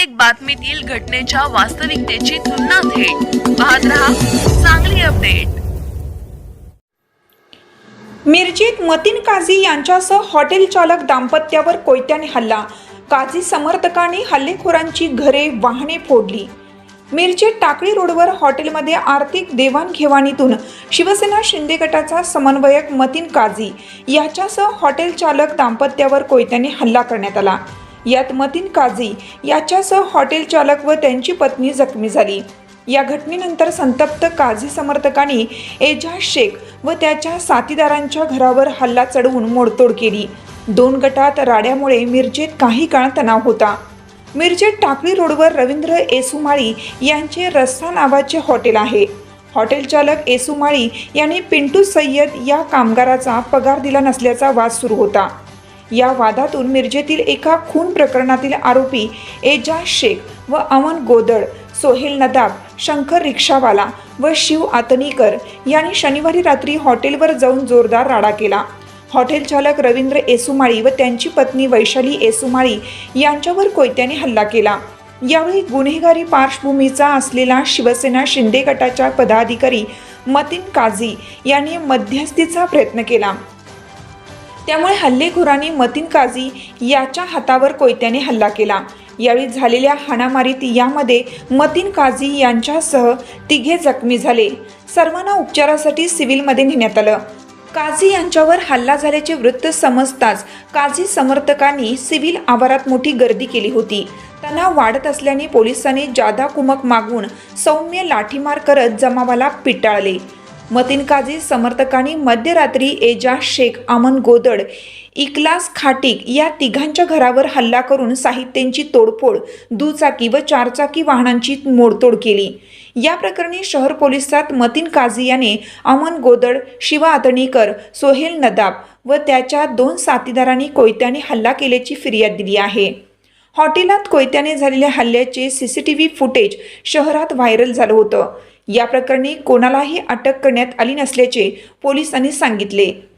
प्रत्येक बातमीतील घटनेच्या वास्तविकतेची तुलना थेट. पाहत रहा चांगली अपडेट मिरजीत मतीन काझी यांच्यासह हॉटेल चालक दाम्पत्यावर कोयत्याने हल्ला. काझी समर्थकांनी हल्लेखोरांची घरे वाहने फोडली. मिरजेत टाकळी रोडवर हॉटेलमध्ये आर्थिक देवाणघेवाणीतून शिवसेना शिंदे गटाचा समन्वयक मतीन काझी याच्यासह हॉटेल चालक दाम्पत्यावर कोयत्याने हल्ला करण्यात आला. यात मतीन काझी याच्यासह हॉटेल चालक व त्यांची पत्नी जखमी झाली. या घटनेनंतर संतप्त काझी समर्थकांनी एजाज शेख व त्याच्या साथीदारांच्या घरावर हल्ला चढवून मोडतोड केली. दोन गटात राड्यामुळे मिरजेत काही काळ तणाव होता. मिरजेत टाकळी रोडवर रवींद्र येसुमाळी यांचे रस्सा नावाचे हॉटेल आहे. हॉटेल चालक येसुमाळी यांनी पिंटू सय्यद या कामगाराचा पगार दिला नसल्याचा वाद सुरू होता. या वादातून मिरजेतील एका खून प्रकरणातील आरोपी एजाज शेख व अमन गोदड सोहेल नदाब शंकर रिक्षावाला व शिव आतनीकर यांनी शनिवारी रात्री हॉटेलवर जाऊन जोरदार राडा केला. हॉटेल चालक रवींद्र येसुमाळी व त्यांची पत्नी वैशाली येसुमाळी यांच्यावर कोयत्याने हल्ला केला. यावेळी गुन्हेगारी पार्श्वभूमीचा असलेला शिवसेना शिंदे गटाच्या पदाधिकारी मतीन काझी यांनी मध्यस्थीचा प्रयत्न केला. त्यामुळे हल्लेखोरांनी मतीन काझी याच्या हातावर कोयत्याने हल्ला केला. यावेळी झालेल्या हाणामारीत यामध्ये मतीन काझी यांच्यासह तिघे जखमी झाले. सर्वांना उपचारासाठी सिव्हिलमध्ये नेण्यात आलं. काझी यांच्यावर हल्ला झाल्याचे वृत्त समजताच काझी समर्थकांनी सिव्हिल आवारात मोठी गर्दी केली होती. तणाव वाढत असल्याने पोलिसांनी जादा कुमक मागून सौम्य लाठीमार करत जमावाला पिटाळले. मतीन काझी समर्थकांनी मध्यरात्री एजाज शेख अमन गोदड इकलास खाटिक या तिघांच्या घरावर हल्ला करून साहित्यांची तोडफोड दुचाकी व चारचाकी वाहनांची मोडतोड केली. या प्रकरणी शहर पोलिसात मतीन काझी याने अमन गोदड शिवा आतणीकर सोहेल नदाब व त्याच्या दोन साथीदारांनी कोयत्याने हल्ला केल्याची फिर्याद दिली आहे. हॉटेलात कोयत्याने झालेल्या हल्ल्याचे C C T V footage शहरात व्हायरल झालं होतं. या प्रकरणी कोणालाही अटक करण्यात आली नसल्याचे पोलिसांनी सांगितले.